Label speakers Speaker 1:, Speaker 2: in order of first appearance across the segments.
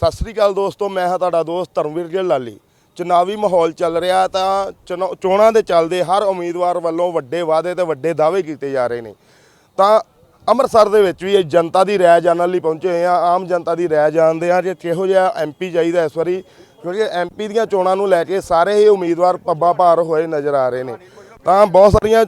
Speaker 1: ਸਤਿ ਸ੍ਰੀ ਅਕਾਲ ਦੋਸਤੋ, ਮੈਂ ਹਾਂ ਤੁਹਾਡਾ ਦੋਸਤ ਧਰਮਵੀਰ ਗਿੱਲ ਲਾਲੀ। ਚੁਣਾਵੀ ਮਾਹੌਲ ਚੱਲ ਰਿਹਾ ਤਾਂ ਚੁਣਾw- ਚੋਣਾਂ ਦੇ ਚੱਲਦੇ ਹਰ ਉਮੀਦਵਾਰ ਵੱਲੋਂ ਵੱਡੇ ਵਾਅਦੇ ਤੇ ਵੱਡੇ ਦਾਅਵੇ ਕੀਤੇ ਜਾ ਰਹੇ ਨੇ। ਤਾਂ ਅੰਮ੍ਰਿਤਸਰ ਦੇ ਵਿੱਚ ਵੀ ਇਹ ਜਨਤਾ ਦੀ ਰਾਏ ਜਾਣਨ ਲਈ ਪਹੁੰਚੇ ਹੋਏ ਆ ਆਮ ਜਨਤਾ ਦੀ ਰਾਏ ਜਾਣਦੇ ਆ ਜੇ ਕਿਹੋ ਜਿਹਾ ਐਮਪੀ ਚਾਹੀਦਾ ਇਸ ਵਾਰੀ, ਕਿਉਂਕਿ ਐਮਪੀ ਦੀਆਂ ਚੋਣਾਂ ਨੂੰ ਲੈ ਕੇ ਸਾਰੇ ਹੀ ਉਮੀਦਵਾਰ ਪੱਬਾਂ ਭਾਰ ਹੋਏ ਨਜ਼ਰ ਆ ਰਹੇ ਨੇ। ਤਾਂ ਬਹੁਤ ਸਾਰੀਆਂ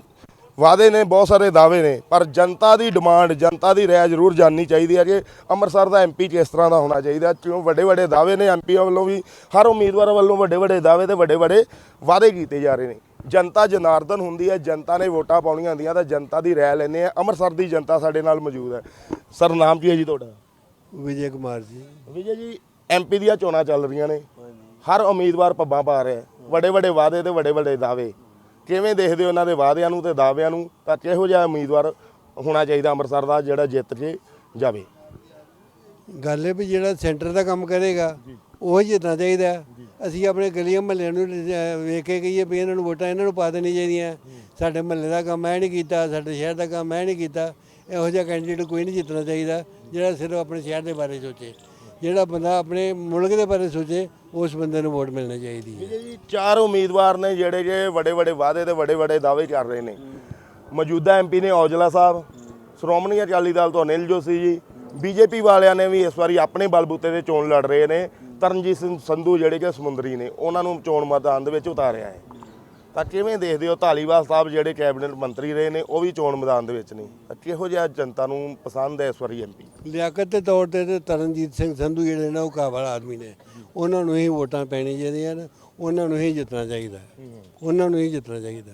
Speaker 1: ਵਾਅਦੇ ਨੇ ਬਹੁਤ ਸਾਰੇ ਦਾਅਵੇ ਨੇ ਪਰ ਜਨਤਾ ਦੀ ਡਿਮਾਂਡ ਜਨਤਾ ਦੀ ਰਾਏ ਜ਼ਰੂਰ ਜਾਣਨੀ ਚਾਹੀਦੀ ਹੈ ਕਿ ਅੰਮ੍ਰਿਤਸਰ ਦਾ ਐਮਪੀ ਕਿਸ ਤਰ੍ਹਾਂ ਦਾ ਹੋਣਾ ਚਾਹੀਦਾ ਕਿਉਂ? ਵੱਡੇ ਵੱਡੇ ਦਾਅਵੇ ਨੇ ਐਮਪੀਆਂ ਵੱਲੋਂ ਵੀ ਹਰ ਉਮੀਦਵਾਰ ਵੱਲੋਂ ਵੱਡੇ ਵੱਡੇ ਦਾਅਵੇ ਤੇ ਵੱਡੇ ਵੱਡੇ ਵਾਅਦੇ ਕੀਤੇ ਜਾ ਰਹੇ ਨੇ। ਜਨਤਾ ਜਨਾਰਦਨ ਹੁੰਦੀ ਹੈ ਜਨਤਾ ਨੇ ਵੋਟਾਂ ਪਾਉਣੀਆਂ ਹੁੰਦੀਆਂ ਤਾਂ ਜਨਤਾ ਦੀ ਰਾਏ ਲੈਣੇ ਆ ਅੰਮ੍ਰਿਤਸਰ ਦੀ ਜਨਤਾ ਸਾਡੇ ਨਾਲ ਮੌਜੂਦ ਹੈ। ਸਰ ਨਾਮ ਕੀ ਹੈ ਜੀ ਤੁਹਾਡਾ?
Speaker 2: ਵਿਜੇ ਕੁਮਾਰ ਜੀ।
Speaker 1: ਵਿਜੇ ਜੀ ਐਮਪੀ ਦੀਆਂ ਚੋਣਾਂ ਚੱਲ ਰਹੀਆਂ ਨੇ। ਹਰ ਉਮੀਦਵਾਰ ਪੱਬਾਂ ਪਾ ਰਿਹਾ ਵੱਡੇ ਵੱਡੇ ਵਾਅਦੇ ਤੇ ਵੱਡੇ ਵੱਡੇ ਦਾਅਵੇ। ਕਿਵੇਂ ਦੇਖਦੇ ਹੋ ਉਹਨਾਂ ਦੇ ਵਾਅਦਿਆਂ ਨੂੰ ਤੇ ਦਾਅਵਿਆਂ ਨੂੰ? ਤਾਂ ਕਿਹੋ ਜਿਹਾ ਉਮੀਦਵਾਰ ਹੋਣਾ ਚਾਹੀਦਾ ਅੰਮ੍ਰਿਤਸਰ ਦਾ ਜਿਹੜਾ ਜਿੱਤ ਕੇ ਜਾਵੇ?
Speaker 2: ਗੱਲ ਇਹ ਵੀ ਜਿਹੜਾ ਸੈਂਟਰ ਦਾ ਕੰਮ ਕਰੇਗਾ ਉਹ ਹੀ ਜਿੱਤਣਾ ਚਾਹੀਦਾ। ਅਸੀਂ ਆਪਣੇ ਗਲੀਆਂ ਮਹੱਲਿਆਂ ਨੂੰ ਵੇਖ ਕੇ ਕਹੀਏ ਵੀ ਇਹਨਾਂ ਨੂੰ ਵੋਟਾਂ ਇਹਨਾਂ ਨੂੰ ਪਾ ਦੇਣੀ ਚਾਹੀਦੀਆਂ। ਸਾਡੇ ਮਹੱਲੇ ਦਾ ਕੰਮ ਐ ਨਹੀਂ ਕੀਤਾ ਸਾਡੇ ਸ਼ਹਿਰ ਦਾ ਕੰਮ ਐ ਨਹੀਂ ਕੀਤਾ। ਇਹੋ ਜਿਹਾ ਕੈਂਡੀਡੇਟ ਕੋਈ ਨਹੀਂ ਜਿੱਤਣਾ ਚਾਹੀਦਾ ਜਿਹੜਾ ਸਿਰਫ ਆਪਣੇ ਸ਼ਹਿਰ ਦੇ ਬਾਰੇ ਸੋਚੇ। ਜਿਹੜਾ ਬੰਦਾ ਆਪਣੇ ਮੁਲਕ ਦੇ ਬਾਰੇ ਸੋਚੇ ਉਸ ਬੰਦੇ ਨੂੰ ਵੋਟ ਮਿਲਣੀ ਚਾਹੀਦੀ ਹੈ।
Speaker 1: ਵਿਜੇ ਜੀ ਚਾਰ ਉਮੀਦਵਾਰ ਨੇ ਜਿਹੜੇ ਜੇ ਵੱਡੇ ਵੱਡੇ ਵਾਅਦੇ ਤੇ ਵੱਡੇ ਵੱਡੇ ਦਾਅਵੇ ਕਰ ਰਹੇ ਨੇ। ਮੌਜੂਦਾ ਐਮਪੀ ਨੇ ਔਜਲਾ ਸਾਹਿਬ, ਸ਼੍ਰੋਮਣੀ ਅਕਾਲੀ ਦਲ ਤੋਂ ਅਨਿਲ ਜੋਸ਼ੀ ਜੀ, ਬੀਜੇਪੀ ਵਾਲਿਆਂ ਨੇ ਵੀ ਇਸ ਵਾਰੀ ਆਪਣੇ ਬਲਬੂਤੇ ਤੇ ਚੋਣ ਲੜ ਰਹੇ ਨੇ। ਤਰਨਜੀਤ ਸਿੰਘ ਸੰਧੂ ਜਿਹੜੇ ਕਿ ਸਮੁੰਦਰੀ ਨੇ, ਉਹਨਾਂ ਨੂੰ ਚੋਣ ਮੈਦਾਨ ਦੇ ਵਿੱਚ ਉਤਾਰਿਆ ਹੈ। ਤਾਂ ਕਿਵੇਂ ਦੇਖਦੇ ਹੋ ਧਾਲੀਵਾਲ ਸਾਹਿਬ ਜਿਹੜੇ ਕੈਬਨਿਟ ਮੰਤਰੀ ਰਹੇ ਨੇ ਉਹ ਵੀ ਚੋਣ ਮੈਦਾਨ ਦੇ ਵਿੱਚ ਨੇ? ਤਾਂ ਕਿਹੋ ਜਿਹਾ ਜਨਤਾ ਨੂੰ ਪਸੰਦ ਹੈ ਇਸ ਵਾਰੀ ਐਮਪੀ
Speaker 2: ਲਿਆਕਤ ਦੇ ਤੌਰ ਤੇ ਤੇ ਤਰਨਜੀਤ ਸਿੰਘ ਸੰਧੂ ਜਿਹੜੇ ਨੇ ਉਹ ਕਾਬਲ ਆਦਮੀ ਨੇ। ਉਹਨਾਂ ਨੂੰ ਹੀ ਵੋਟਾਂ ਪੈਣੀਆਂ ਚਾਹੀਦੀਆਂ ਨੇ ਉਹਨਾਂ ਨੂੰ ਹੀ ਜਿੱਤਣਾ ਚਾਹੀਦਾ ਉਹਨਾਂ ਨੂੰ ਹੀ ਜਿੱਤਣਾ ਚਾਹੀਦਾ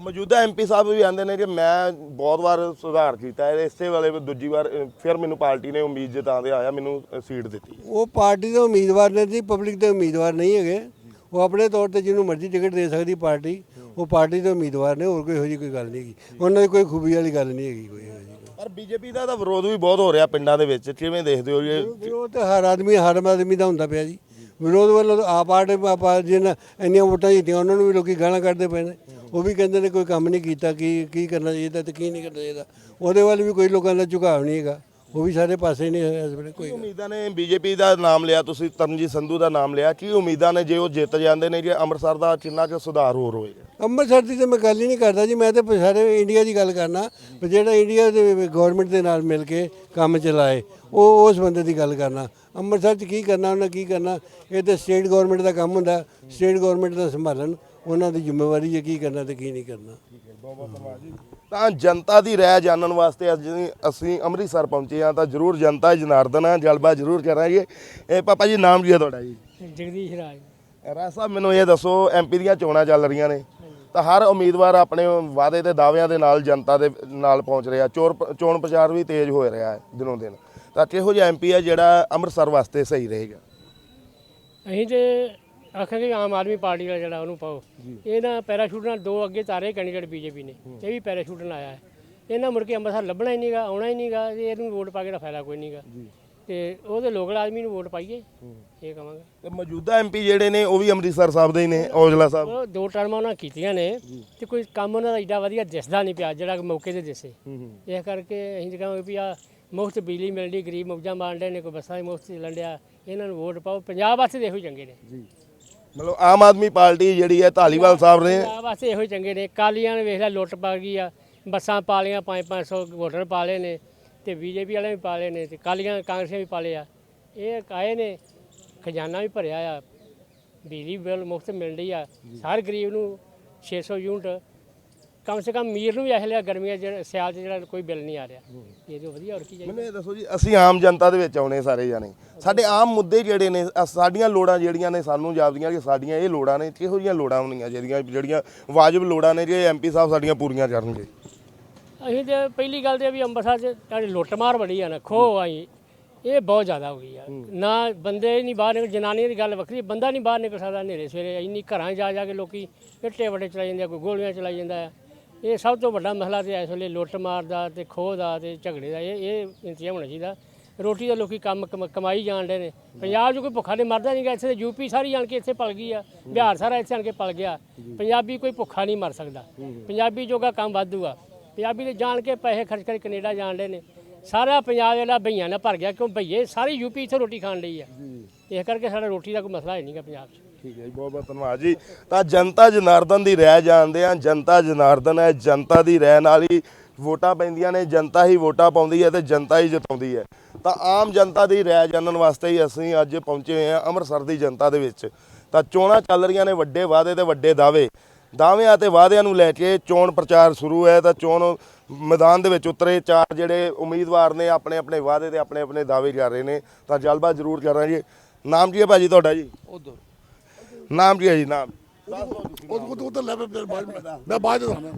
Speaker 1: ਮੌਜੂਦਾ ਐਮਪੀ ਸਾਹਿਬ ਵੀ ਆਂਦੇ ਨੇ ਕਿ ਮੈਂ ਬਹੁਤ ਵਾਰ ਸੁਧਾਰ ਕੀਤਾ ਹੈ ਇਸੇ ਵੇਲੇ ਦੂਜੀ ਵਾਰ ਫਿਰ ਮੈਨੂੰ ਪਾਰਟੀ ਨੇ ਉਮੀਦ ਜਤਾਉਂਦੇ ਆਇਆ ਮੈਨੂੰ ਸੀਟ ਦਿੱਤੀ।
Speaker 2: ਉਹ ਪਾਰਟੀ ਦੇ ਉਮੀਦਵਾਰ ਨੇ ਜੀ ਪਬਲਿਕ ਦੇ ਉਮੀਦਵਾਰ ਨਹੀਂ ਹੈਗੇ। ਉਹ ਆਪਣੇ ਤੌਰ ਤੇ ਜਿਹਨੂੰ ਮਰਜ਼ੀ ਟਿਕਟ ਦੇ ਸਕਦੀ ਪਾਰਟੀ ਉਹ ਪਾਰਟੀ ਦੇ ਉਮੀਦਵਾਰ ਨੇ ਹੋਰ ਕੋਈ ਇਹੋ ਜਿਹੀ ਕੋਈ ਗੱਲ ਨਹੀਂ ਹੈਗੀ। ਉਹਨਾਂ ਦੀ ਕੋਈ ਖੂਬੀ ਵਾਲੀ ਗੱਲ ਨਹੀਂ ਹੈਗੀ ਕੋਈ ਇਹੋ ਜਿਹੀ
Speaker 1: ਪਰ ਬੀਜੇਪੀ ਦਾ ਤਾਂ ਵਿਰੋਧ ਵੀ ਬਹੁਤ ਹੋ ਰਿਹਾ ਪਿੰਡਾਂ ਦੇ ਵਿੱਚ ਕਿਵੇਂ ਦੇਖਦੇ ਹੋ ਇਹ
Speaker 2: ਵਿਰੋਧ ਤਾਂ ਹਰ ਆਦਮੀ ਹਰ ਆਦਮੀ ਦਾ ਹੁੰਦਾ ਪਿਆ ਜੀ। ਵਿਰੋਧ ਵੱਲੋਂ ਆਪ ਆੜੇ ਆਪਾ ਜਿਹਨਾਂ ਇੰਨੀਆਂ ਵੋਟਾਂ ਜਿੱਤੀਆਂ ਉਹਨਾਂ ਨੂੰ ਵੀ ਲੋਕੀ ਗਾਲਾਂ ਕੱਢਦੇ ਪਏ ਨੇ। ਉਹ ਵੀ ਕਹਿੰਦੇ ਨੇ ਕੋਈ ਕੰਮ ਨਹੀਂ ਕੀਤਾ ਕੀ ਕੀ ਕਰਨਾ ਚਾਹੀਦਾ ਤੇ ਕੀ ਨਹੀਂ ਕਰਨਾ ਚਾਹੀਦਾ। ਉਹਦੇ ਵੱਲ ਵੀ ਕੋਈ ਲੋਕਾਂ ਦਾ ਝੁਕਾਅ ਨਹੀਂ ਹੈਗਾ। ਉਹ ਵੀ ਸਾਰੇ ਪਾਸੇ ਨਹੀਂ ਹੈ ਇਸ ਵੇਲੇ ਕੋਈ
Speaker 1: ਉਮੀਦਾਂ ਨੇ? ਬੀਜੇਪੀ ਦਾ ਨਾਮ ਲਿਆ ਤੁਸੀਂ ਤਰਨਜੀਤ ਸੰਧੂ ਦਾ ਨਾਮ ਲਿਆ ਕੀ ਉਮੀਦਾਂ ਨੇ ਜੇ ਉਹ ਜਿੱਤ ਜਾਂਦੇ ਨੇ ਕਿ ਅੰਮ੍ਰਿਤਸਰ ਦਾ ਕਿੰਨਾ ਕੁ ਸੁਧਾਰ ਹੋਰ ਹੋਏਗਾ?
Speaker 2: ਅੰਮ੍ਰਿਤਸਰ ਦੀ ਤਾਂ ਮੈਂ ਗੱਲ ਹੀ ਨਹੀਂ ਕਰਦਾ ਜੀ ਮੈਂ ਤਾਂ ਸਾਰੇ ਇੰਡੀਆ ਦੀ ਗੱਲ ਕਰਨਾ ਵੀ ਜਿਹੜਾ ਇੰਡੀਆ ਦੇ ਗਵਰਨਮੈਂਟ ਦੇ ਨਾਲ ਮਿਲ ਕੇ ਕੰਮ ਚਲਾਏ ਉਹ ਉਸ ਬੰਦੇ ਦੀ ਗੱਲ ਕਰਨਾ। ਅੰਮ੍ਰਿਤਸਰ 'ਚ ਕੀ ਕਰਨਾ ਉਹਨਾਂ ਕੀ ਕਰਨਾ? ਇਹ ਤਾਂ ਸਟੇਟ ਗਵਰਨਮੈਂਟ ਦਾ ਕੰਮ ਹੁੰਦਾ ਸਟੇਟ ਗਵਰਨਮੈਂਟ ਦਾ ਸੰਭਾਲਣ ਉਹਨਾਂ ਦੀ ਜ਼ਿੰਮੇਵਾਰੀ ਹੈ ਕੀ ਕਰਨਾ ਤੇ ਕੀ ਨਹੀਂ ਕਰਨਾ।
Speaker 1: ਤਾਂ ਜਨਤਾ ਦੀ ਰਾਏ ਜਾਣਨ ਵਾਸਤੇ ਅੱਜ ਅਸੀਂ ਅੰਮ੍ਰਿਤਸਰ ਪਹੁੰਚੇ ਹਾਂ ਤਾਂ ਜਰੂਰ ਜਨਤਾ ਜਨਾਰਦਨ ਹੈ ਜਲਵਾ ਜਰੂਰ ਕਰਾਂਗੇ। ਇਹ ਪਾਪਾ ਜੀ ਨਾਮ ਕੀ ਹੈ ਤੁਹਾਡਾ ਜੀ?
Speaker 3: ਜਗਦੀਸ਼ ਰਾਜ।
Speaker 1: ਰਾਜ ਸਾਹਿਬ ਮੈਨੂੰ ਇਹ ਦੱਸੋ ਐਮਪੀ ਦੀਆਂ ਚੋਣਾਂ ਚੱਲ ਰਹੀਆਂ ਨੇ। ਤਾਂ ਹਰ ਉਮੀਦਵਾਰ ਆਪਣੇ ਵਾਅਦੇ ਤੇ ਦਾਅਵਿਆਂ ਦੇ ਨਾਲ ਜਨਤਾ ਦੇ ਨਾਲ ਪਹੁੰਚ ਰਿਹਾ। ਚੋਰ ਚੋਣ ਪ੍ਰਚਾਰ ਵੀ ਤੇਜ਼ ਹੋ ਰਿਹਾ ਹੈ ਦਿਨੋਂ ਦਿਨ। ਤਾਂ ਕਿਹੋ ਜਿਹਾ ਐਮਪੀ ਹੈ ਜਿਹੜਾ ਅੰਮ੍ਰਿਤਸਰ ਵਾਸਤੇ ਸਹੀ ਰਹੇਗਾ?
Speaker 3: ਅਸੀਂ ਤੇ ਆਖਾਂਗੇ ਆਮ ਆਦਮੀ ਪਾਰਟੀ ਦਾ ਜਿਹੜਾ ਉਹਨੂੰ ਪਾਓ। ਇਹ ਨਾ ਪੈਰਾਸ਼ੂਟ ਨਾਲ ਦੋ ਅੱਗੇ ਤਾਰੇ ਕੈਂਡੀਡੇਟ ਬੀਜੇਪੀ ਨੇ ਇਹ ਵੀ ਪੈਰਾਸ਼ੂਟ ਨਾਲ ਆਇਆ ਹੈ। ਇਹਨਾਂ ਮੁੜ ਕੇ ਅੰਮ੍ਰਿਤਸਰ ਲੱਭਣਾ ਹੀ ਨਹੀਂਗਾ ਆਉਣਾ ਹੀ ਨਹੀਂਗਾ ਇਹਨੂੰ ਵੋਟ ਪਾ ਕੇ ਦਾ ਫਾਇਦਾ ਕੋਈ ਨਹੀਂਗਾ ਤੇ ਉਹਦੇ ਲੋਕਲ ਆਦਮੀ ਨੂੰ ਵੋਟ ਪਾਈਏ ਇਹ ਕਹਾਂਗੇ
Speaker 1: ਤੇ ਮੌਜੂਦਾ ਐਮਪੀ ਜਿਹੜੇ ਨੇ ਉਹ ਵੀ ਅੰਮ੍ਰਿਤਸਰ ਸਾਹਿਬ ਦੇ ਹੀ ਨੇ ਔਜਲਾ ਸਾਹਿਬ।
Speaker 3: ਉਹ ਦੋ ਟਰਮਾਂ ਉਹਨਾਂ ਕੀਤੀਆਂ ਨੇ ਤੇ ਕੋਈ ਕੰਮ ਉਹਨਾਂ ਦਾ ਏਡਾ ਵਧੀਆ ਦਿਸਦਾ ਨਹੀਂ ਪਿਆ ਜਿਹੜਾ ਕਿ ਮੌਕੇ ਤੇ ਦਿਸੇ। ਇਸ ਕਰਕੇ ਅਸੀਂ ਕਹਾਂਗੇ ਵੀ ਆ ਮੁਫਤ ਬਿਜਲੀ ਮਿਲਦੀ ਗਰੀਬ ਮੌਜਾਂ ਮਾਣਦੇ ਨੇ ਕੋਈ ਬੱਸਾਂ ਦੀ ਮੁਫਤ ਚੱਲਣ ਡਿਆ ਇਹਨਾਂ ਨੂੰ ਵੋਟ ਪਾਓ। ਪੰਜਾਬ ਵਾਸਤੇ ਹੀ ਚੰਗੇ ਨੇ।
Speaker 1: ਮਤਲਬ ਆਮ ਆਦਮੀ ਪਾਰਟੀ ਜਿਹੜੀ ਹੈ ਧਾਲੀਵਾਲ ਸਾਹਿਬ ਨੇ
Speaker 3: ਪੰਜਾਬ ਵਾਸਤੇ ਇਹੋ ਹੀ ਚੰਗੇ ਨੇ। ਕਾਲੀਆਂ ਨੇ ਵੇਖ ਲਿਆ ਲੁੱਟ ਪਾ ਗਈ ਆ। ਬੱਸਾਂ ਪਾ ਲਈਆਂ 5-500 ਵੋਟਰ ਪਾ ਲਏ ਨੇ ਤੇ ਬੀਜੇਪੀ ਵਾਲੇ ਵੀ ਪਾ ਲਏ ਨੇ ਤੇ ਕਾਲੀਆਂ ਕਾਂਗਰਸੀਆਂ ਵੀ ਪਾ ਲਏ ਆ। ਇਹ ਆਏ ਨੇ ਖਜ਼ਾਨਾ ਵੀ ਭਰਿਆ ਆ। ਬਿਜਲੀ ਬਿੱਲ ਮੁਫਤ ਮਿਲ ਰਹੀ ਆ ਹਰ ਗਰੀਬ ਨੂੰ 600 ਯੂਨਿਟ ਕਮ ਸੇ ਕਮ ਅਮੀਰ ਨੂੰ ਵੀ ਇਹ ਲਿਆ ਗਰਮੀਆਂ ਜਿਹੜਾ ਸਿਆਲ 'ਚ ਜਿਹੜਾ ਕੋਈ ਬਿੱਲ ਨਹੀਂ ਆ ਰਿਹਾ। ਇਹ ਤੋਂ ਵਧੀਆ ਹੋਰ ਕੀ ਚਾਹੀਦਾ?
Speaker 1: ਮੈਨੂੰ ਇਹ ਦੱਸੋ ਜੀ ਅਸੀਂ ਆਮ ਜਨਤਾ ਦੇ ਵਿੱਚ ਆਉਣੇ ਸਾਰੇ ਜਾਣੇ। ਸਾਡੇ ਆਮ ਮੁੱਦੇ ਜਿਹੜੇ ਨੇ ਅ- ਸਾਡੀਆਂ ਲੋੜਾਂ ਜਿਹੜੀਆਂ ਨੇ ਸਾਨੂੰ ਜਾਪਦੀਆਂ ਕਿ ਸਾਡੀਆਂ ਇਹ ਲੋੜਾਂ ਨੇ ਕਿਹੋ ਜਿਹੀਆਂ ਲੋੜਾਂ ਹੋਣੀਆਂ ਜਿਹੜੀਆਂ ਜਿਹੜੀਆਂ ਵਾਜਬ ਲੋੜਾਂ ਨੇ ਜੇ ਐਮਪੀ ਸਾਹਿਬ ਸਾਡੀਆਂ ਪੂਰੀਆਂ ਕਰਨਗੇ।
Speaker 3: ਅਸੀਂ ਤੇ ਪਹਿਲੀ ਗੱਲ ਤੇ ਵੀ ਅੰਮ੍ਰਿਤਸਰ 'ਚ ਤੁਹਾਡੀ ਲੁੱਟਮਾਰ ਬੜੀ ਆ ਨਾ ਖੋਹ ਆਈ। ਇਹ ਬਹੁਤ ਜ਼ਿਆਦਾ ਹੋ ਗਈ ਆ। ਨਾ ਬੰਦੇ ਨਹੀਂ ਬਾਹਰ ਨਿਕਲ ਜਨਾਨੀਆਂ ਦੀ ਗੱਲ ਵੱਖਰੀ ਬੰਦਾ ਨਹੀਂ ਬਾਹਰ ਨਿਕਲ ਸਕਦਾ ਹਨੇਰੇ ਸਵੇਰੇ ਇੰਨੀ ਘਰਾਂ 'ਚ ਜਾ ਜਾ ਕੇ ਲੋਕੀ ਇੱਟੇ ਵੱਡੇ ਚਲਾਈ ਜਾਂਦੇ ਆ ਕੋਈ ਗੋਲੀਆਂ ਚਲਾਈ ਜਾਂਦਾ ਆ। ਇਹ ਸਭ ਤੋਂ ਵੱਡਾ ਮਸਲਾ ਤੇ ਇਸ ਵੇਲੇ ਲੁੱਟ ਮਾਰ ਦਾ ਤੇ ਖੋਹ ਦਾ ਤੇ ਝਗੜੇ ਦਾ ਇਹ ਇਹ ਇੰਤਜ਼ਾਮ ਹੋਣਾ ਚਾਹੀਦਾ। ਰੋਟੀ ਦਾ ਲੋਕੀ ਕੰਮ ਕਮ- ਕਮਾਈ ਜਾਣ ਡੇ ਨੇ। ਪੰਜਾਬ 'ਚ ਕੋਈ ਭੁੱਖਾ ਨਹੀਂ ਮਰਦਾ ਨਹੀਂਗਾ ਇੱਥੇ ਤੇ ਯੂਪੀ ਸਾਰੀ ਆਣ ਕੇ ਇੱਥੇ ਪਲ ਗਈ ਆ। ਬਿਹਾਰ ਸਾਰਾ ਇੱਥੇ ਆਣ ਕੇ ਪਲ ਗਿਆ। ਪੰਜਾਬੀ ਕੋਈ ਭੁੱਖਾ ਨਹੀਂ ਮਰ ਸਕਦਾ। ਪੰਜਾਬੀ ਜੋਗਾ ਕੰਮ ਵਾਧੂ ਆ। ਪੰਜਾਬੀ ਦੇ ਜਾਣ ਕੇ ਪੈਸੇ ਖਰਚ ਕਰਕੇ ਕੈਨੇਡਾ ਜਾਣ ਡੇ ਨੇ। ਸਾਰਾ ਪੰਜਾਬ ਜਿਹੜਾ ਭਈਆਂ ਨਾਲ ਭਰ ਗਿਆ ਕਿਉਂ ਭਈਏ? ਸਾਰੀ ਯੂਪੀ ਇੱਥੇ ਰੋਟੀ ਖਾਣ ਲਈ ਆ। ਇਸ ਕਰਕੇ ਸਾਡਾ ਰੋਟੀ ਦਾ ਕੋਈ ਮਸਲਾ ਹੈ ਨਹੀਂਗਾ ਪੰਜਾਬ 'ਚ।
Speaker 1: ਠੀਕ ਹੈ ਜੀ, ਬਹੁਤ ਬਹੁਤ ਧੰਨਵਾਦ ਜੀ। ਤਾਂ ਜਨਤਾ ਜਨਾਰਦਨ ਦੀ ਰਹਿ ਜਾਣਦੇ ਆ ਜਨਤਾ ਜਨਾਰਦਨ ਹੈ, ਜਨਤਾ ਦੀ ਰਹਿ ਨਾਲ ਹੀ ਵੋਟਾਂ ਪੈਂਦੀਆਂ ਨੇ, ਜਨਤਾ ਹੀ ਵੋਟਾਂ ਪਾਉਂਦੀ ਹੈ ਤੇ ਜਨਤਾ ਹੀ ਜਿਤਾਉਂਦੀ ਹੈ। ਤਾਂ ਆਮ ਜਨਤਾ ਦੀ ਰਹਿ ਜਾਣਨ ਵਾਸਤੇ ਹੀ ਅਸੀਂ ਅੱਜ ਪਹੁੰਚੇ ਹੋਏ ਹਾਂ ਅੰਮ੍ਰਿਤਸਰ ਦੀ ਜਨਤਾ ਦੇ ਵਿੱਚ। ਤਾਂ ਚੋਣਾਂ ਚੱਲ ਰਹੀਆਂ ਨੇ ਵੱਡੇ ਵਾਅਦੇ ਤੇ ਵੱਡੇ ਦਾਅਵੇ। ਦਾਅਵਿਆਂ ਤੇ ਵਾਅਦਿਆਂ ਨੂੰ ਲੈ ਕੇ ਚੋਣ ਪ੍ਰਚਾਰ ਸ਼ੁਰੂ ਹੈ ਤਾਂ ਚੋਣ ਮੈਦਾਨ ਦੇ ਵਿੱਚ ਉਤਰੇ। ਚਾਰ ਜਿਹੜੇ ਉਮੀਦਵਾਰ ਨੇ ਆਪਣੇ ਆਪਣੇ ਵਾਅਦੇ ਤੇ ਆਪਣੇ ਆਪਣੇ ਦਾਅਵੇ ਕਰ ਰਹੇ ਨੇ। ਤਾਂ ਜਲਵਾ ਜ਼ਰੂਰ ਕਰਾਂਗੇ। ਰਹੇ ਜੀ ਨਾਮ ਕੀ ਹੈ ਭਾਜੀ ਤੁਹਾਡਾ ਜੀ?
Speaker 4: ਉਧਰ।
Speaker 1: ਨਾਮ ਕੀ ਹੈ ਜੀ ਨਾਮ।
Speaker 4: ਉਹ ਉਧਰ ਲੈ ਮੈਂ ਬਾਅਦ ਮੈਂ ਬਾਅਦ ਚ ਦੱਸਣਾ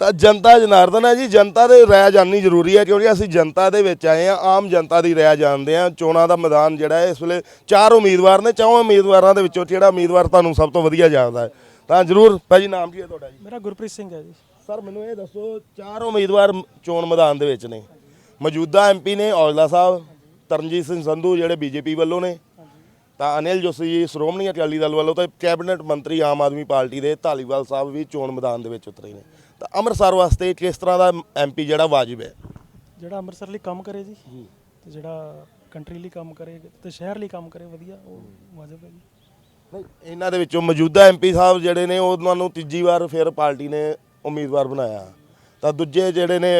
Speaker 1: ਤਾਂ ਜਨਤਾ ਜਨਾਰਦਨ ਹੈ ਜੀ ਜਨਤਾ ਦੇ ਰਾਇ ਜਾਣਨੀ ਜ਼ਰੂਰੀ ਹੈ ਕਿਉਂਕਿ ਅਸੀਂ ਜਨਤਾ ਦੇ ਵਿੱਚ ਆਏ ਆ ਆਮ ਜਨਤਾ ਦੀ ਰਾਇ ਜਾਣਦੇ ਆ ਚੋਣਾਂ ਦਾ ਮੈਦਾਨ ਜਿਹੜਾ ਹੈ ਇਸ ਵੇਲੇ ਚਾਰ ਉਮੀਦਵਾਰ ਨੇ ਚੌਂ ਉਮੀਦਵਾਰਾਂ ਦੇ ਵਿੱਚੋਂ ਕਿਹੜਾ ਉਮੀਦਵਾਰ ਤੁਹਾਨੂੰ ਸਭ ਤੋਂ ਵਧੀਆ ਜਾਣਦਾ ਹੈ। ਤਾਂ ਜ਼ਰੂਰ ਭਾਜੀ ਨਾਮ ਕੀ ਹੈ ਤੁਹਾਡਾ ਜੀ?
Speaker 5: ਮੇਰਾ ਗੁਰਪ੍ਰੀਤ ਸਿੰਘ ਹੈ ਜੀ।
Speaker 1: ਸਰ ਮੈਨੂੰ ਇਹ ਦੱਸੋ ਚਾਰ ਉਮੀਦਵਾਰ ਮ- ਚੋਣ ਮੈਦਾਨ ਦੇ ਵਿੱਚ ਨੇ। ਮੌਜੂਦਾ ਐਮਪੀ ਨੇ ਔਜਲਾ ਸਾਹਿਬ ਤਰਨਜੀਤ ਸਿੰਘ ਸੰਧੂ ਜਿਹੜੇ ਬੀਜੇਪੀ ਵੱਲੋਂ ਨੇ। ਤਾਂ ਅਨਿਲ ਜੋਸ਼ੀ ਜੀ ਸ਼੍ਰੋਮਣੀ ਅਕਾਲੀ ਦਲ ਵੱਲੋਂ ਤੇ ਕੈਬਨਿਟ ਮੰਤਰੀ ਆਮ ਆਦਮੀ ਪਾਰਟੀ ਦੇ ਧਾਲੀਵਾਲ ਸਾਹਿਬ ਵੀ ਚੋਣ ਮੈਦਾਨ ਦੇ ਵਿੱਚ ਉਤਰੇ ਨੇ। ਤਾਂ ਅੰਮ੍ਰਿਤਸਰ ਵਾਸਤੇ ਕਿਸ ਤਰ੍ਹਾਂ ਦਾ ਐਮਪੀ ਜਿਹੜਾ ਵਾਜਿਬ ਹੈ?
Speaker 5: ਜਿਹੜਾ ਅੰਮ੍ਰਿਤਸਰ ਲਈ ਕੰਮ ਕਰੇ ਜੀ ਤੇ ਜਿਹੜਾ ਕੰਟਰੀ ਲਈ ਕੰਮ ਕਰੇ ਤੇ ਸ਼ਹਿਰ ਲਈ ਕੰਮ ਕਰੇ ਵਧੀਆ ਉਹ ਵਾਜਬ ਹੈ ਜੀ।
Speaker 1: ਨਹੀਂ ਇਹਨਾਂ ਦੇ ਵਿੱਚੋਂ ਮੌਜੂਦਾ ਐਮਪੀ ਸਾਹਿਬ ਜਿਹੜੇ ਨੇ ਉਹਨਾਂ ਨੂੰ ਤੀਜੀ ਵਾਰ ਫਿਰ ਪਾਰਟੀ ਨੇ ਉਮੀਦਵਾਰ ਬਣਾਇਆ। ਤਾਂ ਦੂਜੇ ਜਿਹੜੇ ਨੇ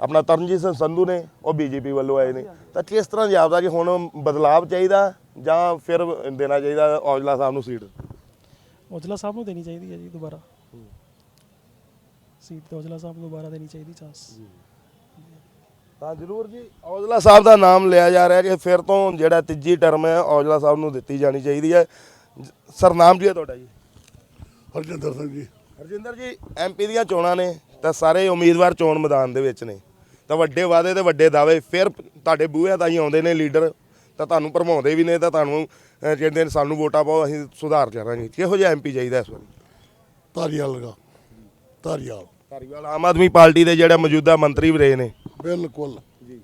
Speaker 1: ਆਪਣਾ ਤਰਨਜੀਤ ਸਿੰਘ ਸੰਧੂ ਨੇ ਉਹ ਬੀਜੇਪੀ ਵੱਲੋਂ ਆਏ ਨੇ। ਤਾਂ ਕਿਸ ਤਰ੍ਹਾਂ ਜਾਪਦਾ ਕਿ ਹੁਣ ਬਦਲਾਵ ਚਾਹੀਦਾ? ਜਾਂ ਫਿਰ ਦੇਣਾ ਚਾਹੀਦਾ ਔਜਲਾ ਸਾਹਿਬ ਨੂੰ ਸੀਟ
Speaker 5: ਔਜਲਾ ਸਾਹਿਬ ਨੂੰ ਦੇਣੀ ਚਾਹੀਦੀ ਹੈ ਜੀ ਦੁਬਾਰਾ। ਸੀਟ ਤੇ ਔਜਲਾ ਸਾਹਿਬ ਨੂੰ ਦੁਬਾਰਾ ਦੇਣੀ ਚਾਹੀਦੀ ਚਾਂਸ
Speaker 1: ਤਾਂ ਜ਼ਰੂਰ ਜੀ ਔਜਲਾ ਸਾਹਿਬ ਦਾ ਨਾਮ ਲਿਆ ਜਾ ਰਿਹਾ ਕਿ ਫਿਰ ਤੋਂ ਜਿਹੜਾ ਤੀਜੀ ਟਰਮ ਹੈ ਔਜਲਾ ਸਾਹਿਬ ਨੂੰ ਦਿੱਤੀ ਜਾਣੀ ਚਾਹੀਦੀ ਹੈ। ਜ- ਸਰ ਨਾਮ ਜੀ ਹੈ ਤੁਹਾਡਾ ਜੀ।
Speaker 4: ਹਰਜਿੰਦਰ ਸਿੰਘ ਜੀ।
Speaker 1: ਹਰਜਿੰਦਰ ਜੀ ਐਮਪੀ ਦੀਆਂ ਚੋਣਾਂ ਨੇ ਤਾਂ ਸਾਰੇ ਉਮੀਦਵਾਰ ਚੋਣ ਮੈਦਾਨ ਦੇ ਵਿੱਚ ਨੇ। ਤਾਂ ਵੱਡੇ ਵਾਅਦੇ ਤੇ ਵੱਡੇ ਦਾਅਵੇ ਫਿਰ ਤੁਹਾਡੇ ਬੂਹਿਆਂ ਤਾਈਂ ਆਉਂਦੇ ਨੇ ਲੀਡਰ। ਤਾਂ ਤੁਹਾਨੂੰ ਭਰਮਾਉਂਦੇ ਵੀ ਨੇ ਤਾਂ ਤੁਹਾਨੂੰ ਅਹ, ਕਹਿੰਦੇ ਨੇ ਸਾਨੂੰ ਵੋਟਾਂ ਪਾਓ ਅਸੀਂ ਸੁਧਾਰ ਕਰਾਂਗੇ। ਕਿਹੋ ਜਿਹਾ ਐਮਪੀ ਚਾਹੀਦਾ ਇਸ ਵਾਰੀ?
Speaker 4: ਧਾਰੀਵਾਲ ਲਗਾ ਧਾਰੀਵਾਲ।
Speaker 1: ਧਾਰੀਵਾਲ ਆਮ ਆਦਮੀ ਪਾਰਟੀ ਦੇ ਜਿਹੜੇ ਮੌਜੂਦਾ ਮੰਤਰੀ ਵੀ ਰਹੇ ਨੇ।
Speaker 4: ਬਿਲਕੁਲ। ਜੀ।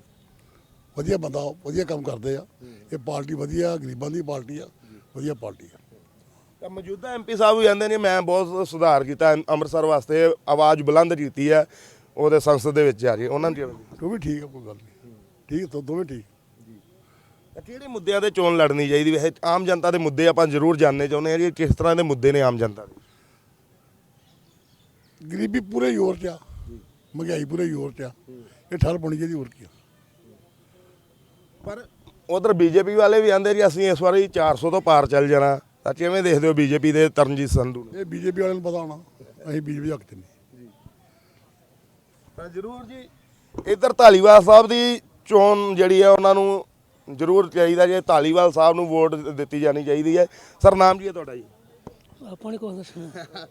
Speaker 4: ਵਧੀਆ ਬੰਦਾ ਵਧੀਆ ਕੰਮ ਕਰਦੇ ਆ। ਇਹ ਪਾਰਟੀ ਵਧੀਆ ਗਰੀਬਾਂ ਦੀ ਪਾਰਟੀ ਆ। ਵਧੀਆ ਪਾਰਟੀ ਆ।
Speaker 1: ਤਾਂ ਮੌਜੂਦਾ ਐਮਪੀ ਸਾਹਿਬ ਵੀ ਕਹਿੰਦੇ ਨੇ ਮੈਂ ਬਹੁਤ ਸੁਧਾਰ ਕੀਤਾ ਅੰਮ੍ਰਿਤਸਰ ਵਾਸਤੇ ਆਵਾਜ਼ ਬੁਲੰਦ ਕੀਤੀ ਹੈ ਉਹਦੇ ਸੰਸਦ ਦੇ ਵਿੱਚ ਜਾ ਰਹੀ ਉਹਨਾਂ ਦੀ
Speaker 4: ਉਹ ਵੀ ਠੀਕ ਆ ਕੋਈ ਗੱਲ ਨਹੀਂ। ਠੀਕ ਤਾਂ ਦੋਵੇਂ ਠੀਕ।
Speaker 1: ਕਿਹੜੇ ਮੁੱਦਿਆਂ ਤੇ ਚੋਣ ਲੜਨੀ ਚਾਹੀਦੀ ਵੈਸੇ ਆਮ ਜਨਤਾ ਦੇ ਮੁੱਦੇ ਆਪਾਂ ਜ਼ਰੂਰ ਜਾਣਨੇ ਚਾਹੁੰਦੇ ਹਾਂ ਜੀ ਕਿਸ ਤਰ੍ਹਾਂ ਦੇ ਮੁੱਦੇ ਨੇ ਆਮ ਜਨਤਾ ਦੇ?
Speaker 4: ਗਰੀਬੀ ਪੂਰੇ ਜ਼ੋਰ 'ਚ ਆ ਮਹਿੰਗਾਈ ਪੂਰੇ ਜ਼ੋਰ 'ਚ ਆ ਇਹ ਠੱਲ ਪਾਉਣੀ ਚਾਹੀਦੀ ਹੋਰ ਕੀ ਆ।
Speaker 1: ਪਰ ਉਧਰ ਬੀਜੇਪੀ ਵਾਲੇ ਵੀ ਆਂਦੇ ਜੀ ਅਸੀਂ ਇਸ ਵਾਰੀ 400 ਤੋਂ ਪਾਰ ਚੱਲ ਜਾਣਾ। ਤਾਂ ਕਿਵੇਂ ਦੇਖਦੇ ਹੋ ਬੀਜੇਪੀ ਦੇ ਤਰਨਜੀਤ ਸੰਧੂ ਨੂੰ?
Speaker 4: ਇਹ ਬੀਜੇਪੀ ਵਾਲਿਆਂ ਨੂੰ ਪਤਾ ਹੋਣਾ ਅਸੀਂ ਬੀਜੇਪੀ ਹੱਕ ਤੇ ਨਹੀਂ।
Speaker 1: ਤਾਂ ਜ਼ਰੂਰ ਜੀ ਇੱਧਰ ਧਾਲੀਵਾਲ ਸਾਹਿਬ ਦੀ ਚੋਣ ਜਿਹੜੀ ਹੈ ਉਹਨਾਂ ਨੂੰ ਜ਼ਰੂਰ ਚਾਹੀਦਾ ਜੇ ਧਾਲੀਵਾਲ ਸਾਹਿਬ ਨੂੰ ਵੋਟ ਦਿੱਤੀ ਜਾਣੀ ਚਾਹੀਦੀ ਹੈ। ਸਰ ਨਾਮ ਜੀ ਹੈ ਤੁਹਾਡਾ ਜੀ?
Speaker 3: ਆਪਾਂ ਨੇ ਕੁਝ ਦੱਸਣਾ।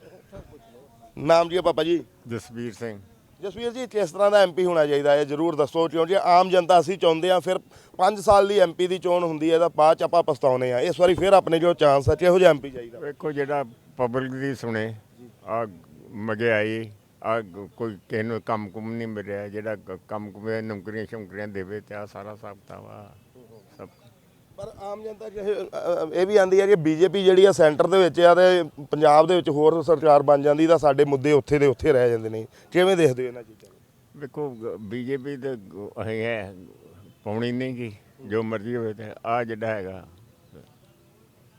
Speaker 1: ਨਾਮ ਜੀ ਹੈ ਪਾਪਾ ਜੀ?
Speaker 6: ਜਸਵੀਰ ਸਿੰਘ।
Speaker 1: ਜਸਵੀਰ ਜੀ ਕਿਸ ਤਰ੍ਹਾਂ ਦਾ ਐਮਪੀ ਹੋਣਾ ਚਾਹੀਦਾ ਹੈ? ਜਰੂਰ ਦੱਸੋ ਕਿਉਂਕਿ ਆਮ ਜਨਤਾ ਅਸੀਂ ਚਾਹੁੰਦੇ ਆ ਫਿਰ 5 ਸਾਲ ਦੀ ਐਮਪੀ ਦੀ ਚੋਣ ਹੁੰਦੀ ਹੈ ਤਾਂ ਬਾਅਦ ਚ ਆਪਾਂ ਪਛਤਾਉਨੇ ਆ ਇਸ ਵਾਰੀ ਫਿਰ ਆਪਣੇ ਜੋ ਚਾਂਸ ਹੈ ਕਿਹੋ ਜਿਹਾ ਐਮਪੀ ਚਾਹੀਦਾ?
Speaker 6: ਵੇਖੋ ਜਿਹੜਾ ਪਬਲਿਕ ਦੀ ਸੁਣੇ ਆ ਮਹਿੰਗਾਈ ਆ ਕੋਈ ਕਿਸੇ ਨੂੰ ਕੰਮ ਕੁਮ ਨਹੀਂ ਮਿਲ ਰਿਹਾ ਜਿਹੜਾ ਕੰਮ ਕੁਮ ਨੌਕਰੀਆਂ ਸ਼ੌਕਰੀਆਂ ਦੇਵੇ ਤੇ ਆ ਸਾਰਾ ਹਿਸਾਬ ਕਿਤਾਬ ਆ ਸਭ
Speaker 1: ਪਰ ਆਮ ਜਨਤਾ ਜਿਹੇ ਇਹ ਵੀ ਆਂਦੀ ਹੈ ਕਿ ਬੀਜੇਪੀ ਜਿਹੜੀ ਆ ਸੈਂਟਰ ਦੇ ਵਿੱਚ ਆ ਤੇ ਪੰਜਾਬ ਦੇ ਵਿੱਚ ਹੋਰ ਸਰਕਾਰ ਬਣ ਜਾਂਦੀ ਤਾਂ ਸਾਡੇ ਮੁੱਦੇ ਉੱਥੇ ਦੇ ਉੱਥੇ ਰਹਿ ਜਾਂਦੇ ਨੇ। ਕਿਵੇਂ ਦੇਖਦੇ ਹੋ ਇਹਨਾਂ ਚੀਜ਼ਾਂ ਨੂੰ?
Speaker 6: ਵੇਖੋ ਬੀਜੇਪੀ ਤੇ ਗ- ਅਸੀਂ ਹੈ, ਪਾਉਣੀ ਨਹੀਂ ਗੀ, ਜੋ ਮਰਜ਼ੀ ਹੋਵੇ ਤੇ ਆ ਜਿਹੜਾ ਹੈਗਾ।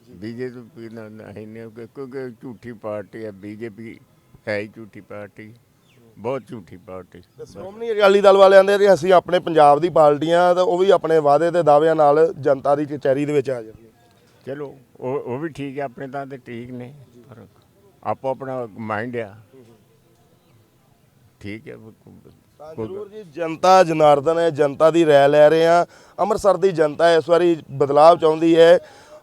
Speaker 6: ਬੀਜੇਪੀ ਨਾਲ ਅਸੀਂ ਨਹੀਂ, ਕਿਉਂਕਿ ਝੂਠੀ ਪਾਰਟੀ ਹੈ, ਬੀਜੇਪੀ ਹੈ ਹੀ ਝੂਠੀ ਪਾਰਟੀ। ਬਹੁਤ ਝੂਠੀ ਪਾਰਟੀ।
Speaker 1: ਤੇ ਸ਼੍ਰੋਮਣੀ ਅਕਾਲੀ ਦਲ ਵਾਲਿਆਂ ਦੇ ਕਿ ਅਸੀਂ ਆਪਣੇ ਪੰਜਾਬ ਦੀ ਪਾਰਟੀਆਂ ਤਾਂ ਉਹ ਵੀ ਆਪਣੇ ਵਾਅਦੇ ਤੇ ਦਾਅਵਿਆਂ ਨਾਲ ਜਨਤਾ ਦੀ ਕਚਹਿਰੀ ਦੇ ਵਿੱਚ ਆ ਜਾਂਦੀਆਂ
Speaker 6: ਚਲੋ ਉਹ ਉਹ ਵੀ ਠੀਕ ਹੈ ਆਪਣੇ ਤਾਂ ਤੇ ਠੀਕ ਨੇ ਪਰ ਆਪੋ ਆਪਣਾ ਮਾਈਂਡ ਆ। ਠੀਕ ਹੈ
Speaker 1: ਤਾਂ ਜ਼ਰੂਰ ਜੀ ਜਨਤਾ ਜਨਾਰਦਨ ਹੈ ਜਨਤਾ ਦੀ ਰਾਇ ਲੈ ਰਹੇ ਆ ਅੰਮ੍ਰਿਤਸਰ ਦੀ ਜਨਤਾ ਇਸ ਵਾਰੀ ਬਦਲਾਅ ਚਾਹੁੰਦੀ ਹੈ।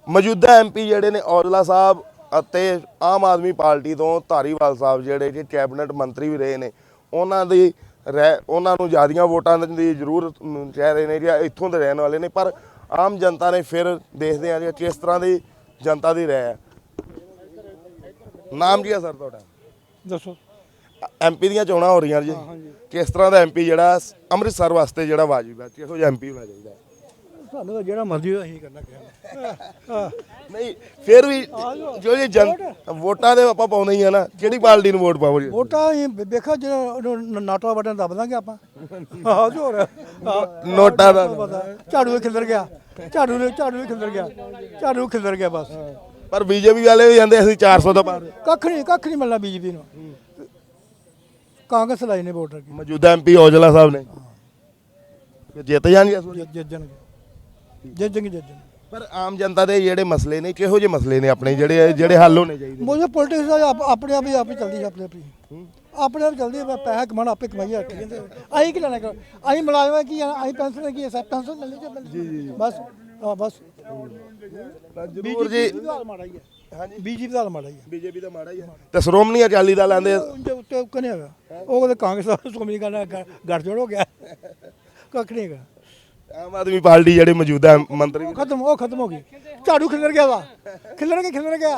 Speaker 1: ਮੌਜੂਦਾ ਐਮਪੀ ਜਿਹੜੇ ਨੇ ਔਜਲਾ ਸਾਹਿਬ ਅਤੇ ਆਮ ਆਦਮੀ ਪਾਰਟੀ ਤੋਂ ਧਾਰੀਵਾਲ ਸਾਹਿਬ ਜਿਹੜੇ ਕਿ ਕੈਬਨਿਟ ਮੰਤਰੀ ਵੀ ਰਹੇ ਨੇ ਉਹਨਾਂ ਦੀ ਰਹਿ ਉਹਨਾਂ ਨੂੰ ਜ਼ਿਆਦੀਆਂ ਵੋਟਾਂ ਦੀ ਜ਼ਰੂਰ ਕਹਿ ਰਹੇ ਨੇ ਕਿ ਇੱਥੋਂ ਦੇ ਰਹਿਣ ਵਾਲੇ ਨੇ ਪਰ ਆਮ ਜਨਤਾ ਨੇ ਫਿਰ ਦੇਖਦੇ ਆ ਕਿ ਕਿਸ ਤਰ੍ਹਾਂ ਦੀ ਜਨਤਾ ਦੀ ਰਾਇ ਹੈ। ਨਾਮ ਕੀ ਹੈ ਸਰ ਤੁਹਾਡਾ?
Speaker 5: ਦੱਸੋ।
Speaker 1: ਐਮਪੀ ਦੀਆਂ ਚੋਣਾਂ ਹੋ ਰਹੀਆਂ ਜੀ। ਕਿਸ ਤਰ੍ਹਾਂ ਦਾ ਐਮਪੀ ਜਿਹੜਾ ਅੰਮ੍ਰਿਤਸਰ ਵਾਸਤੇ ਜਿਹੜਾ ਵਾਜਿਬ ਹੈ ਕਿਹੋ ਜਿਹਾ ਐਮਪੀ ਹੋਣਾ ਚਾਹੀਦਾ
Speaker 7: ਸਾਨੂੰ ਤਾਂ ਜਿਹੜਾ ਮਰਜ਼ੀ ਹੋਏ ਅਸੀਂ ਕਰਨਾ ਕਿਹਾ
Speaker 1: ਨਹੀਂ ਫਿਰ ਵੀ ਜੋ ਇਹ ਜਨ ਵੋਟਾਂ? ਦੇ ਆਪਾਂ ਪਾਉਂਦੇ ਹੀ ਆ ਨਾ ਕਿਹੜੀ ਪਾਰਟੀ ਨੂੰ ਵੋਟ ਪਾਵੋ ਜੀ
Speaker 7: ਵੋਟਾਂ ਵੇ- ਵੇਖੋ ਜਿਹੜਾ ਨਾਟੋ ਬਟਨ ਦਬ ਦਾਂਗੇ ਆਪਾਂ। ਆਹ ਜੋ
Speaker 1: ਨੋਟਾਂ ਦਾ
Speaker 7: ਝਾੜੂ ਖਿਲਰ ਗਿਆ। ਝਾੜੂ ਨੇ ਝਾੜੂ ਖਿਲਰ ਗਿਆ। ਝਾੜੂ ਖਿਲਰ ਗਿਆ ਬਸ।
Speaker 1: ਪਰ ਬੀਜੇਪੀ ਵਾਲੇ ਵੀ ਜਾਂਦੇ ਅਸੀਂ 400 ਤੋਂ ਪਾਰ।
Speaker 7: ਕੱਖ ਨਹੀਂ ਕੱਖ ਨਹੀਂ ਮਿਲਣਾ ਬੀਜੇਪੀ ਨੂੰ। ਕਾਂਗਰਸ ਲਾਈ ਨੇ ਵੋਟਰ ਕੀ
Speaker 1: ਮੌਜੂਦਾ ਐਮਪੀ ਔਜਲਾ ਸਾਹਿਬ ਨੇ। ਜਿੱਤ ਜਾਣਗੇ
Speaker 7: ਜਿੱਤ ਜਾਣਗੇ। ਜਿੱਤ ਜਾਣਗੇ
Speaker 1: ਪਰ ਆਮ ਜਨਤਾ ਦੇ ਜਿਹੜੇ ਮਸਲੇ ਨੇ ਕਿਹੋ ਜਿਹੇ ਮਸਲੇ ਨੇ ਆਪਣੇ ਜਿਹੜੇ ਜਿਹੜੇ ਹੱਲ ਹੋਣੇ ਚਾਹੀਦੇ
Speaker 7: ਮੋਜਾ ਪੋਲਿਟਿਕਸ ਦਾ ਆਪ- ਆਪਣੇ ਆਪ ਹੀ ਆਪ ਚੱਲਦੀ ਹੈ ਆਪਣੇ ਆਪ ਹੀ। ਆਪਣੇ ਆਪ ਚੱਲਦੀ ਹੈ ਪੈਸਾ ਕਮਾਣਾ ਆਪੇ ਕਮਾਈ ਰੱਖ ਕਹਿੰਦੇ ਅਸੀਂ ਕੀ ਲੈਣਾ ਕਰ ਅਸੀਂ ਮੁਲਾਜ਼ਮ ਕੀ ਆ ਅਸੀਂ ਪੈਨਸ਼ਨ ਕੀ ਹੈ ਸਭ ਪੈਨਸ਼ਨ ਮਿਲਣੀ ਜੀ ਜੀ ਬਸ ਹਾਂ ਬਸ।
Speaker 1: ਜ਼ਰੂਰ ਜੀ।
Speaker 7: ਬੀਜੇਪੀ ਦਾ ਹਾਲ ਮਾੜਾ ਹੀ ਹੈ। ਹਾਂਜੀ। ਬੀਜੇਪੀ ਦਾ ਹਾਲ ਮਾੜਾ ਹੀ ਹੈ।
Speaker 1: ਬੀਜੇਪੀ ਦਾ ਮਾੜਾ ਹੀ ਹੈ। ਤੇ ਸ਼੍ਰੋਮਣੀ ਅਕਾਲੀ ਦਲ ਆਂਦੇ
Speaker 7: ਉਹਦੇ ਉੱਤੇ ਕਨੇ ਹੈਗਾ ਉਹ ਕਹਿੰਦੇ ਕਾਂਗਰਸ ਦਾ ਸੋਮੀ ਗੱਲ ਗੱਠ ਜੋੜ ਹੋ ਗਿਆ। ਕੱਖ ਨਹੀਂ ਹੈਗਾ।
Speaker 1: ਆਮ ਆਦਮੀ ਪਾਰਟੀ ਜਿਹੜੇ ਮੌਜੂਦਾ ਮੰਤਰੀ
Speaker 7: ਖਤਮ ਉਹ ਖਤਮ ਹੋ ਗਈ। ਝਾੜੂ ਖਿਲਰ ਗਿਆ ਵਾ। ਖਿਲਰ ਕੇ ਖਿਲਰ ਗਿਆ।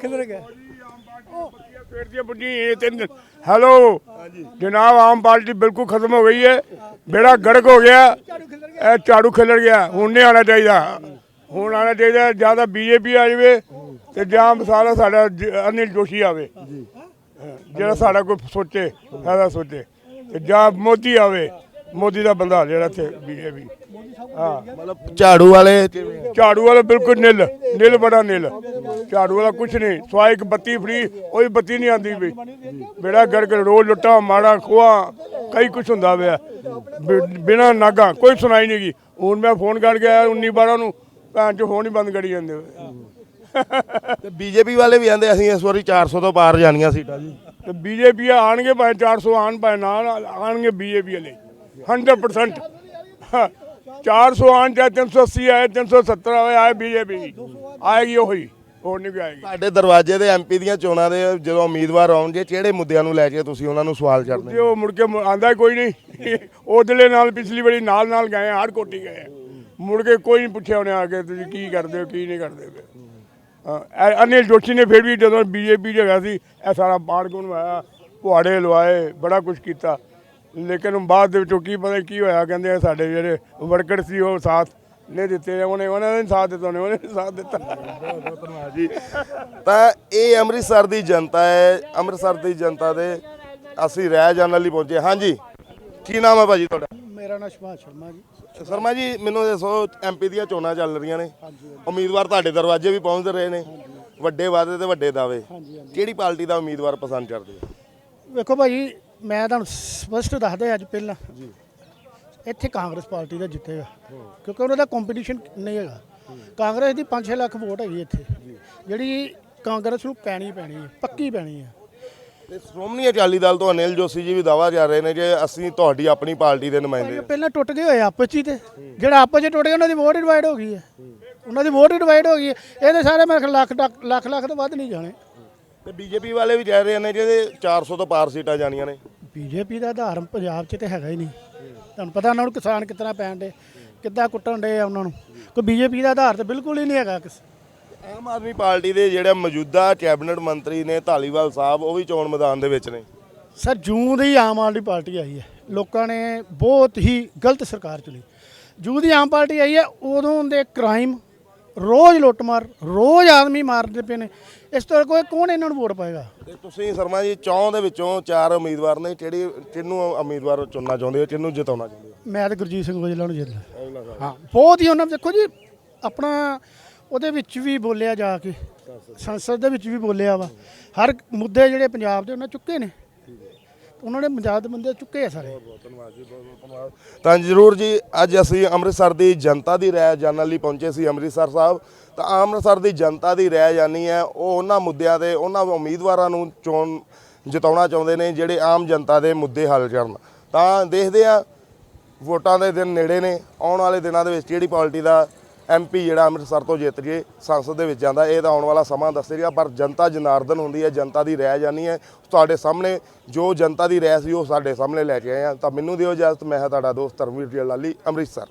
Speaker 7: ਖਿਲਰ ਗਿਆ।
Speaker 8: ਪੇਟ ਦੀਆਂ ਬੁੱਢੀਆਂ ਇਹ ਤਿੰਨ ਹੈਲੋ ਜਨਾਬ ਆਮ ਪਾਰਟੀ ਬਿਲਕੁਲ ਖਤਮ ਹੋ ਗਈ ਹੈ। ਬੇੜਾ ਗੜਕ ਹੋ ਗਿਆ। ਇਹ ਝਾੜੂ ਖਿਲਰ ਗਿਆ। ਹੁਣ ਨਹੀਂ ਆਣਾ ਚਾਹੀਦਾ। ਹੁਣ ਆਣਾ ਚਾਹੀਦਾ ਜਾਂ ਤਾਂ ਬੀਜੇਪੀ ਆ ਜਾਵੇ ਤੇ ਜਾਂ ਮਸਾਲਾ ਸਾਡਾ ਅਨਿਲ ਜੋਸ਼ੀ ਆਵੇ। ਜਿਹੜਾ ਸਾਡਾ ਕੋਈ ਸੋਚੇ ਸਾਡਾ ਸੋਚੇ। ਜਾਂ ਮੋਦੀ ਆਵੇ। ਮੋਦੀ ਦਾ ਬੰਦਾ ਜਿਹੜਾ ਇੱਥੇ ਬੀਜੇਪੀ। ਹਾਂ।
Speaker 1: ਮਤਲਬ ਝਾੜੂ ਵਾਲੇ ਕਿਵੇਂ?
Speaker 8: ਝਾੜੂ ਵਾਲਾ ਬਿਲਕੁਲ ਨਿਲ ਨਿਲ ਬੜਾ ਨਿਲ। ਝਾੜੂ ਵਾਲਾ ਕੁਛ ਨਹੀਂ ਸਵਾਇ ਇੱਕ ਬੱਤੀ ਫਰੀ ਉਹ ਵੀ ਬੱਤੀ ਨਹੀਂ ਆਂਦੀ ਵੀ। ਬੇੜਾ ਗਰਕ ਰੋਜ਼ ਲੁੱਟਾ ਮਾੜਾ ਖੋਆ ਕਈ ਕੁਛ ਹੁੰਦਾ ਪਿਆ। ਬਿਨਾ ਨਾਗਾ ਕੋਈ ਸੁਣਾਈ ਨਹੀਂ ਗਈ। ਹੁਣ ਮੈਂ ਫੋਨ ਕਰ ਗਿਆ 19 12 ਨੂੰ ਭੈਣ ਚ ਫੋਨ ਹੀ ਬੰਦ ਕਰੀ ਜਾਂਦੇ
Speaker 1: ਤੇ ਬੀਜੇਪੀ ਵਾਲੇ ਵੀ ਆਂਦੇ ਅਸੀਂ ਇਸ ਵਾਰੀ 400 ਤੋਂ ਪਾਰ ਜਾਣੀਆਂ ਸੀਟਾਂ ਜੀ।
Speaker 8: ਤੇ ਬੀਜੇਪੀ ਆਣਗੇ ਭਾਵੇਂ 400 ਆਣ ਭਾਵੇਂ ਨਾ ਆਣਗੇ ਬੀਜੇਪੀ ਵਾਲੇ। 100% 400 ਆਣ ਚਾਹੇ 380 ਆਏ 370 ਆਏ ਆਏ ਬੀਜੇਪੀ ਆਏਗੀ ਉਹੀ ਹੋਰ ਨਹੀਂ ਕੋਈ ਆਏਗੀ।
Speaker 1: ਸਾਡੇ ਦਰਵਾਜ਼ੇ ਦੇ ਐਮਪੀ ਦੀਆਂ ਚੋਣਾਂ ਦੇ ਜਦੋਂ ਉਮੀਦਵਾਰ ਆਉਣਗੇ ਕਿਹੜੇ ਮੁੱਦਿਆਂ ਨੂੰ ਲੈ ਕੇ ਤੁਸੀਂ ਉਹਨਾਂ ਨੂੰ ਸਵਾਲ
Speaker 8: ਤੇ
Speaker 1: ਕਰਦੇ
Speaker 8: ਉਹ ਮੁੜ ਕੇ ਆਂਦਾ ਕੋਈ ਨਹੀਂ। ਉਹਦਲੇ ਨਾਲ ਪਿਛਲੀ ਵਾਰੀ ਨਾਲ ਨਾਲ ਗਏ ਹਰ ਕੋਟੀ ਗਏ। ਮੁੜ ਕੇ ਕੋਈ ਨਹੀਂ ਪੁੱਛਿਆ ਉਹਨੇ ਆ ਕੇ ਤੁਸੀਂ ਕੀ ਕਰਦੇ ਹੋ ਕੀ ਨਹੀਂ ਕਰਦੇ ਪਏ। ਹਾਂ ਇਹ ਅਨਿਲ ਜੋਸ਼ੀ ਨੇ ਫਿਰ ਵੀ ਜਦੋਂ ਬੀਜੇਪੀ ਜਗ੍ਹਾ ਸੀ ਇਹ ਸਾਰਾ ਬਾੜ ਗੁਣ ਪੁਹਾੜੇ ਲਵਾਏ ਬੜਾ ਕੁਝ ਕੀਤਾ। ਲੇਕਿਨ ਬਾਅਦ ਦੇ ਵਿੱਚੋਂ ਕੀ ਪਤਾ ਕੀ ਹੋਇਆ ਕਹਿੰਦੇ ਆ ਸਾਡੇ ਜਿਹੜੇ ਵਰਕਰ ਸੀ ਉਹ ਸਾਥ ਨਹੀਂ ਦਿੱਤੇ ਉਹਨੇ ਉਹਨਾਂ ਨੇ ਨੀ ਸਾਥ ਦਿੱਤਾ ਉਹਨੇ ਉਹਨੇ ਨੀ ਸਾਥ ਦਿੱਤਾ।
Speaker 1: ਜੀ ਤਾਂ ਇਹ ਅੰਮ੍ਰਿਤਸਰ ਦੀ ਜਨਤਾ ਹੈ। ਅੰਮ੍ਰਿਤਸਰ ਦੀ ਜਨਤਾ ਦੇ ਅਸੀਂ ਰਹਿ ਜਾਣ ਲਈ ਪਹੁੰਚੇ। ਹਾਂਜੀ। ਕੀ ਨਾਮ ਹੈ ਭਾਜੀ ਤੁਹਾਡਾ?
Speaker 7: ਮੇਰਾ ਨਾਮ ਸੁਭਾਸ਼ ਸ਼ਰਮਾ ਜੀ।
Speaker 1: ਸ਼ਰਮਾ ਜੀ ਮੈਨੂੰ ਦੱਸੋ ਐਮਪੀ ਦੀਆਂ ਚੋਣਾਂ ਚੱਲ ਰਹੀਆਂ ਨੇ। ਉਮੀਦਵਾਰ ਤੁਹਾਡੇ ਦਰਵਾਜ਼ੇ ਵੀ ਪਹੁੰਚ ਰਹੇ ਨੇ। ਵੱਡੇ ਵਾਅਦੇ ਤੇ ਵੱਡੇ ਦਾਅਵੇ। ਕਿਹੜੀ ਪਾਰਟੀ ਦਾ ਉਮੀਦਵਾਰ ਪਸੰਦ ਕਰਦੇ ਹੋ
Speaker 9: ਵੇਖੋ ਭਾਜੀ ਮੈਂ ਤੁਹਾਨੂੰ ਸਪਸ਼ਟ ਦੱਸਦਾ ਅੱਜ ਪਹਿਲਾਂ। ਇੱਥੇ ਕਾਂਗਰਸ ਪਾਰਟੀ ਦਾ ਜਿੱਤੇਗਾ। ਕਿਉਂਕਿ ਉਹਨਾਂ ਦਾ ਕੰਪੀਟੀਸ਼ਨ ਨਹੀਂ ਹੈਗਾ। ਕਾਂਗਰਸ ਦੀ 5-6 ਲੱਖ ਵੋਟ ਹੈਗੀ ਇੱਥੇ। ਜਿਹੜੀ ਕਾਂਗਰਸ ਨੂੰ ਪੈਣੀ ਪੈਣੀ ਹੈ ਪੱਕੀ ਪੈਣੀ ਹੈ।
Speaker 1: ਤੇ ਸ਼੍ਰੋਮਣੀ ਅਕਾਲੀ ਦਲ ਤੋਂ ਅਨਿਲ ਜੋਸ਼ੀ ਜੀ ਵੀ ਦਾਵਾ ਕਰ ਰਹੇ ਨੇ ਕਿ ਅਸੀਂ ਤੁਹਾਡੀ ਆਪਣੀ ਪਾਰਟੀ ਦੇ ਨੁਮਾਇੰਦੇ।
Speaker 9: ਪਹਿਲਾਂ ਟੁੱਟ ਗਏ ਹੋਏ ਆਪਸ ਹੀ ਤੇ। ਜਿਹੜਾ ਆਪਸ 'ਚ ਟੁੱਟ ਗਿਆ ਉਹਨਾਂ ਦੀ ਵੋਟ ਡਿਵਾਈਡ ਹੋ ਗਈ ਹੈ। ਉਹਨਾਂ ਦੀ ਵੋਟ ਡਿਵਾਈਡ ਹੋ ਗਈ ਹੈ। ਇਹਦੇ ਸਾਰੇ ਮੈਂ ਲੱਖ ਲੱਖ ਲੱਖ ਲੱਖ ਤੋਂ ਵੱਧ ਨਹੀਂ ਜਾਣੇ।
Speaker 1: ਤੇ ਬੀਜੇਪੀ ਵਾਲੇ ਵੀ ਕਹਿ ਰਹੇ ਨੇ ਕਿ 400 ਤੋਂ ਪਾਰ ਸੀਟਾਂ ਜਾਣੀਆਂ ਨੇ।
Speaker 9: ਬੀਜੇਪੀ ਦਾ ਆਧਾਰ ਪੰਜਾਬ 'ਚ ਤੇ ਹੈਗਾ ਹੀ ਨਹੀਂ। ਤੁਹਾਨੂੰ ਪਤਾ ਉਹਨਾਂ ਨੂੰ ਕਿਸਾਨ ਕਿਤਨਾ ਪੈਣ ਦੇ ਕਿੱਦਾਂ ਕੁੱਟਣ ਦੇ ਆ ਉਹਨਾਂ ਨੂੰ। ਕੋਈ ਬੀਜੇਪੀ ਦਾ ਆਧਾਰ ਤੇ ਬਿਲਕੁਲ ਹੀ ਨਹੀਂ ਹੈਗਾ ਕਿਸ।
Speaker 1: ਆਮ ਆਦਮੀ ਪਾਰਟੀ ਦੇ ਜਿਹੜੇ ਮੌਜੂਦਾ ਕੈਬਨਿਟ ਮੰਤਰੀ ਨੇ ਧਾਲੀਵਾਲ ਸਾਹਿਬ ਉਹ ਵੀ ਚੋਣ ਮੈਦਾਨ ਦੇ ਵਿੱਚ ਨੇ।
Speaker 9: ਸਰ ਜੂਨ ਦੀ ਆਮ ਆਦਮੀ ਪਾਰਟੀ ਆਈ ਹੈ। ਲੋਕਾਂ ਨੇ ਬਹੁਤ ਹੀ ਗਲਤ ਸਰਕਾਰ ਚੁਣੀ। ਜੂਨ ਦੀ ਆਮ ਪਾਰਟੀ ਆਈ ਹੈ ਉਦੋਂ ਦੇ ਕ੍ਰਾਈਮ ਰੋਜ਼ ਲੁੱਟਮਾਰ ਰੋਜ਼ ਆਦਮੀ ਮਾਰਦੇ ਪਏ ਨੇ। ਇਸ ਤੋਂ ਕੋਈ ਕੌਣ ਇਹਨਾਂ ਨੂੰ ਵੋਟ ਪਾਏਗਾ?
Speaker 1: ਤੇ ਤੁਸੀਂ ਸ਼ਰਮਾ ਜੀ ਚੌਂ ਦੇ ਵਿੱਚੋਂ ਚਾਰ ਉਮੀਦਵਾਰ ਨੇ ਕਿਹੜੀ ਕਿਹਨੂੰ ਉਮੀਦਵਾਰ ਚੁਣਨਾ ਚਾਹੁੰਦੇ ਹੋ ਕਿਹਨੂੰ ਜਿਤਾਉਣਾ ਚਾਹੁੰਦੇ ਹੋ?
Speaker 9: ਮੈਂ ਤਾਂ ਗੁਰਜੀਤ ਸਿੰਘ ਔਜਲਾ ਨੂੰ ਜਿੱਤ ਹਾਂ ਬਹੁਤ ਹੀ ਉਹਨਾਂ ਦੇਖੋ ਜੀ ਆਪਣਾ ਉਹਦੇ ਵਿੱਚ ਵੀ ਬੋਲਿਆ ਜਾ ਕੇ ਸੰਸਦ ਦੇ ਵਿੱਚ ਵੀ ਬੋਲਿਆ ਵਾ। ਹਰ ਮੁੱਦੇ ਜਿਹੜੇ ਪੰਜਾਬ ਦੇ ਉਹਨਾਂ ਚੁੱਕੇ ਨੇ। ਉਹਨਾਂ ਨੇ ਪੰਜਾਬ ਦੇ ਬੰਦੇ ਚੁੱਕੇ ਆ ਸਾਰੇ। ਧੰਨਵਾਦ ਜੀ ਬਹੁਤ ਬਹੁਤ ਧੰਨਵਾਦ।
Speaker 1: ਤਾਂ ਜਰੂਰ ਜੀ, ਅੱਜ ਅਸੀਂ ਅੰਮ੍ਰਿਤਸਰ ਦੀ ਜਨਤਾ ਦੀ ਰਾਏ ਜਾਣਨ ਲਈ ਪਹੁੰਚੇ ਸੀ ਅੰਮ੍ਰਿਤਸਰ ਸਾਹਿਬ। ਤਾਂ ਅੰਮ੍ਰਿਤਸਰ ਦੀ ਜਨਤਾ ਦੀ ਰਾਏ ਜਾਣੀ ਹੈ, ਉਹ ਉਹਨਾਂ ਮੁੱਦਿਆਂ ਤੇ, ਉਹਨਾਂ ਉਮੀਦਵਾਰਾਂ ਨੂੰ ਚੋਣ ਜਿਤਾਉਣਾ ਚਾਹੁੰਦੇ ਨੇ, ਜਿਹੜੇ ਆਮ ਜਨਤਾ ਦੇ ਮੁੱਦੇ ਹੱਲ ਕਰਨ। ਤਾਂ ਦੇਖਦੇ ਆ ਵੋਟਾਂ ਦੇ ਦਿਨ ਨੇੜੇ ਨੇ, ਆਉਣ ਵਾਲੇ ਦਿਨਾਂ ਦੇ ਵਿੱਚ ਜਿਹੜੀ ਪਾਰਟੀ ਦਾ ਐਮਪੀ ਜਿਹੜਾ ਅੰਮ੍ਰਿਤਸਰ ਤੋਂ ਜਿੱਤ ਜੇ ਸੰਸਦ ਦੇ ਵਿੱਚ ਜਾਂਦਾ, ਇਹ ਤਾਂ ਆਉਣ ਵਾਲਾ ਸਮਾਂ ਦੱਸੇਗਾ ਪਰ ਜਨਤਾ ਜਨਾਰਦਨ ਹੁੰਦੀ ਹੈ, ਜਨਤਾ ਦੀ ਰਾਏ ਜਾਣੀ ਹੈ। ਤੁਹਾਡੇ ਸਾਹਮਣੇ ਜੋ ਜਨਤਾ ਦੀ ਰਾਏ ਸੀ ਉਹ ਸਾਡੇ ਸਾਹਮਣੇ ਲੈ ਕੇ ਆਏ ਆ। ਤਾਂ ਮੈਨੂੰ ਦਿਓ ਇਜਾਜ਼ਤ, ਮੈਂ ਹਾਂ ਤੁਹਾਡਾ ਦੋਸਤ ਧਰਮਵੀਰ ਜੀ ਲਾਲੀ, ਅੰਮ੍ਰਿਤਸਰ।